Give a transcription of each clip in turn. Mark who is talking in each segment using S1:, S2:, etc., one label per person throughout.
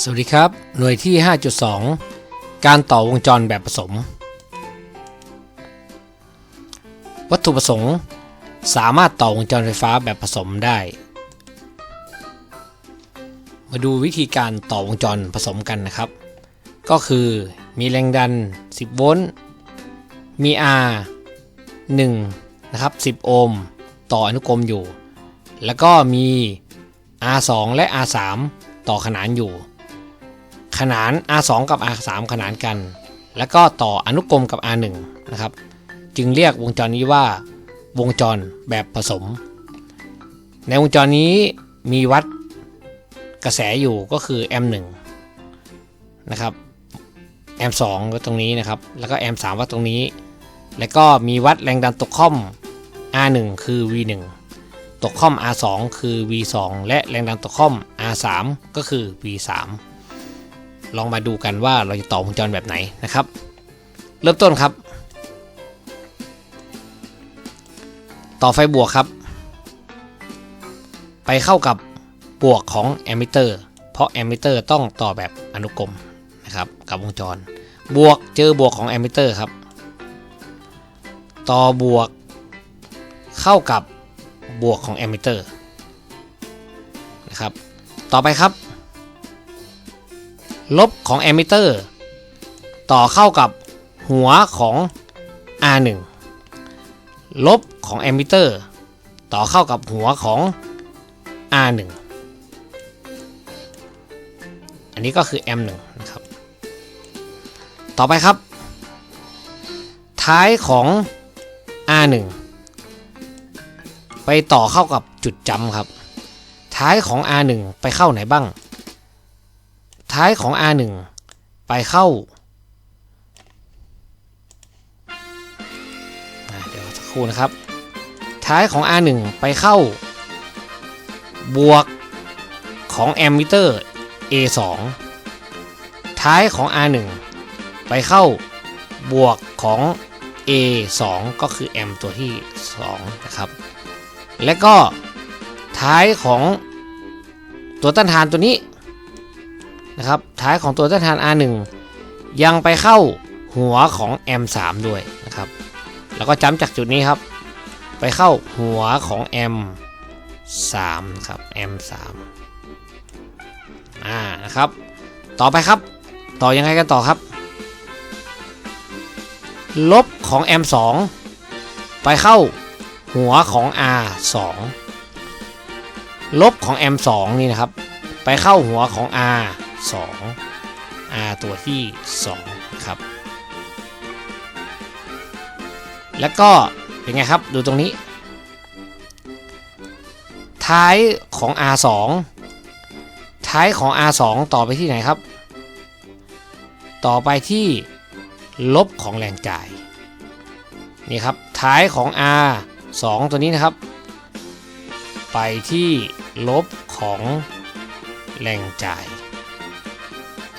S1: สวัสดีครับ หน่วยที่ 5.2 การต่อวงจรแบบผสม วัตถุประสงค์ สามารถต่อวงจรไฟฟ้าแบบผสมได้ มาดูวิธีการต่อวงจรผสมกันนะครับ ก็คือมีแรงดัน 10 โวลต์ มี R 1นะครับ 10 โอห์ม ต่ออนุกรมอยู่ แล้วก็มี R2 และ R3 ต่อขนานอยู่ ขนาน R2 กับ R3 ขนานกัน แล้วก็ต่ออนุกรมกับ R1 นะครับ จึงเรียกวงจรนี้ว่าวงจรแบบผสม ในวงจรนี้มีวัดกระแสอยู่ก็คือ M1 นะครับ M2 ก็ตรงนี้นะครับ แล้วก็ M3 วัดตรงนี้ แล้วก็มีวัดแรงดันตกค่อม R1 คือ V1 ตกค่อม R2 คือ V2 และแรงดันตกค่อม R3 ก็คือ V3 ลองมาดูกันว่าเราจะต่อวงจรแบบไหนนะครับ เริ่มต้นครับ ต่อไฟบวกครับ ไปเข้ากับบวกของแอมมิเตอร์เพราะแอมมิเตอร์ต้องต่อแบบอนุกรมนะครับกับวงจร บวกเจอบวกของแอมมิเตอร์ครับ ต่อบวกเข้ากับบวกของแอมมิเตอร์นะครับ ต่อไปครับ ลบของแอมมิเตอร์ ต่อเข้ากับหัวของ R1 ลบของแอมมิเตอร์ ต่อเข้ากับหัวของ R1 อันนี้ก็คือ M1 นะครับ ต่อไปครับ ท้ายของ R1 ไปต่อเข้ากับจุดจำครับ ท้ายของ R1 ไปเข้าไหนบ้าง ท้ายของ R1 ไปเข้าเดี๋ยวสักครู่นะครับ ท้ายของ R1 ไปเข้า บวกของแอมมิเตอร์ A2 ท้ายของ R1 ไปเข้าบวกของ A2 ก็คือ M ตัวที่ 2 นะครับ และก็ท้ายของตัวต้านทานตัวนี้ นะครับท้ายของตัวต้านทาน R1 ยังไปเข้าหัวของ M3 ด้วยนะครับ แล้วก็จำจากจุดนี้ครับ ไปเข้าหัวของ M3 ครับ M3 อ่านะครับ ต่อไปครับ ต่อยังไงกันต่อครับ ลบของ M2 ไปเข้าหัวของ R2 ลบของ M2 นี่นะครับ ไปเข้าหัวของ R 2 R ตัวที่ 2 ครับ แล้วก็เป็นไงครับดูตรงนี้ ท้ายของ R2 ท้ายของ R2 ต่อไปที่ไหนครับ ต่อไปที่ลบของแรงจ่ายนี่ครับท้ายของ R2 ตัวนี้นะครับ ไปที่ลบของแรงจ่าย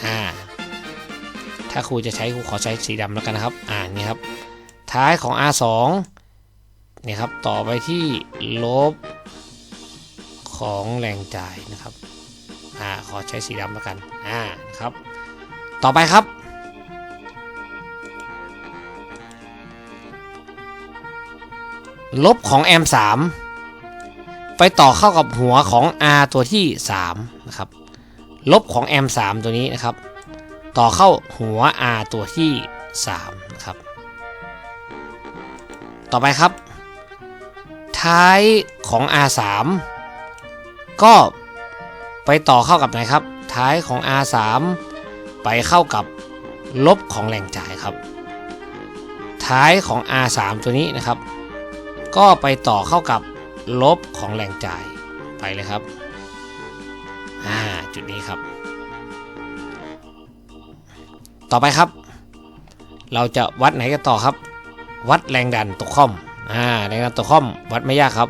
S1: อ่า ถ้าครูจะใช้ครูขอใช้สีดำแล้วกันนะครับ อ่านี่ครับ ท้ายของ R2 นี่ครับ ต่อไปที่ลบของแรงจ่ายนะครับ อ่า ขอใช้สีดำแล้วกัน อ่านะครับ ต่อไปครับ ลบของ M3 ไปต่อเข้ากับหัวของ R ตัวที่ 3 นะครับ ลบของ M3 ตัวนี้นะครับ ต่อเข้าหัว R ตัวที่3นะครับ ต่อไปครับ ท้ายของ R3 ก็ไปต่อเข้ากับไหนครับ ท้ายของ R3 ไปเข้ากับลบของแรงจ่ายครับ ท้ายของ R3 ตัวนี้นะครับ ก็ไปต่อเข้ากับลบของแรงจ่ายไปเลยครับ จุดนี้ครับ ต่อไปครับ เราจะวัดไหนกันต่อครับ วัดแรงดันตกค่อมอ่าแรงดันตกค่อมวัดไม่ยากครับ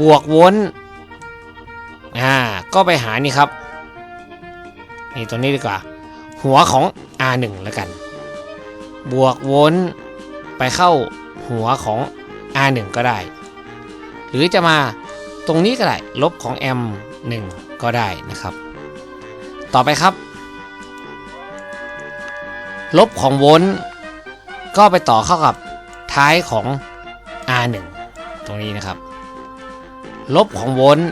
S1: บวกวลต์อ่าก็ไปหานี่ครับนี่ตัวนี้ดีกว่า หัวของ R1 แล้วกัน บวกวลต์ไปเข้าหัวของ R1 ก็ได้ หรือจะมาตรงนี้ก็ได้ ลบของ M 1 ก็ได้นะครับ ต่อไปครับ ลบของโวลต์ก็ไปต่อเข้ากับท้ายของ R1 ตรงนี้นะครับ ลบของโวลต์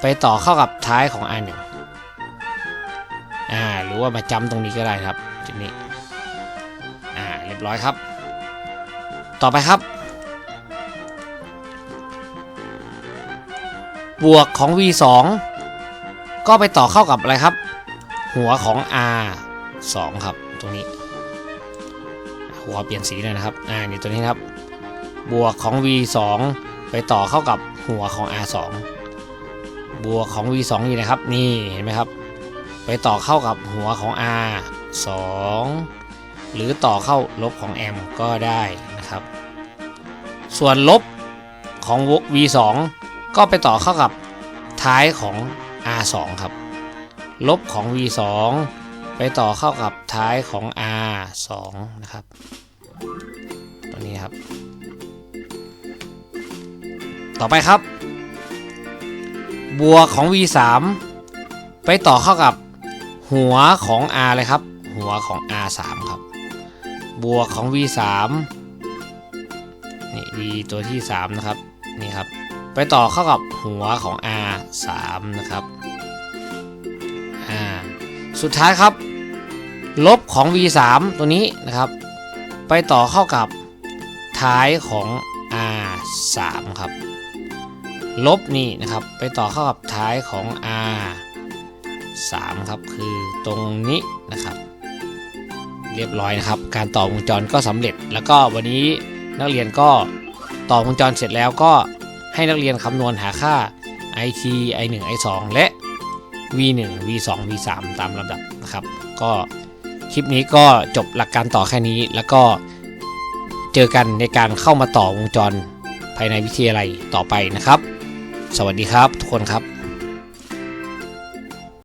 S1: ไปต่อเข้ากับท้ายของ R1 อ่าหรือว่ามาจำตรงนี้ก็ได้ครับจุดนี้อ่าเรียบร้อยครับ ต่อไปครับ บวกของ V2 ก็ไปต่อเข้ากับอะไรครับ หัวของ R2 ครับตรงนี้หัวเปลี่ยนสีเลยนะครับอ่านี่ตัวนี้ครับ บวกของ V2 ไปต่อเข้ากับหัวของ R2 บวกของ V2 นี่นะครับ นี่เห็นไหมครับ ไปต่อเข้ากับหัวของ R2 หรือต่อเข้าลบของ M ก็ได้นะครับ ส่วนลบของ V2 ก็ไปต่อเข้ากับท้ายของ R2 ครับ ลบของ V2 ไปต่อเข้ากับท้ายของ R2 นะครับ ตัวนี้ครับ ต่อไปครับ บวกของ V3 ไปต่อเข้ากับหัวของ R เลยครับ หัวของ R3 ครับ บวกของ V3 นี่ V ตัวที่ 3 นะครับ นี่ครับ ไปต่อเข้ากับหัวของ R3 นะครับอ่าสุดท้ายครับ ลบของ V3 ตัวนี้นะครับ ไปต่อเข้ากับท้ายของ R3 ครับ ลบนี่นะครับ ไปต่อเข้ากับท้ายของ R3 ครับ คือตรงนี้นะครับ เรียบร้อยนะครับ การต่อวงจรก็สำเร็จ แล้วก็วันนี้นักเรียนก็ต่อวงจรเสร็จแล้วก็ ให้นักเรียนคำนวณหาค่า IT I1 I2 และ V1 V2 V3 ตามลำดับนะครับ ก็คลิปนี้ก็จบหลักการต่อแค่นี้ แล้วก็เจอกันในการเข้ามาต่อวงจรภายในวิทยาลัยต่อไปนะครับ สวัสดีครับทุกคนครับ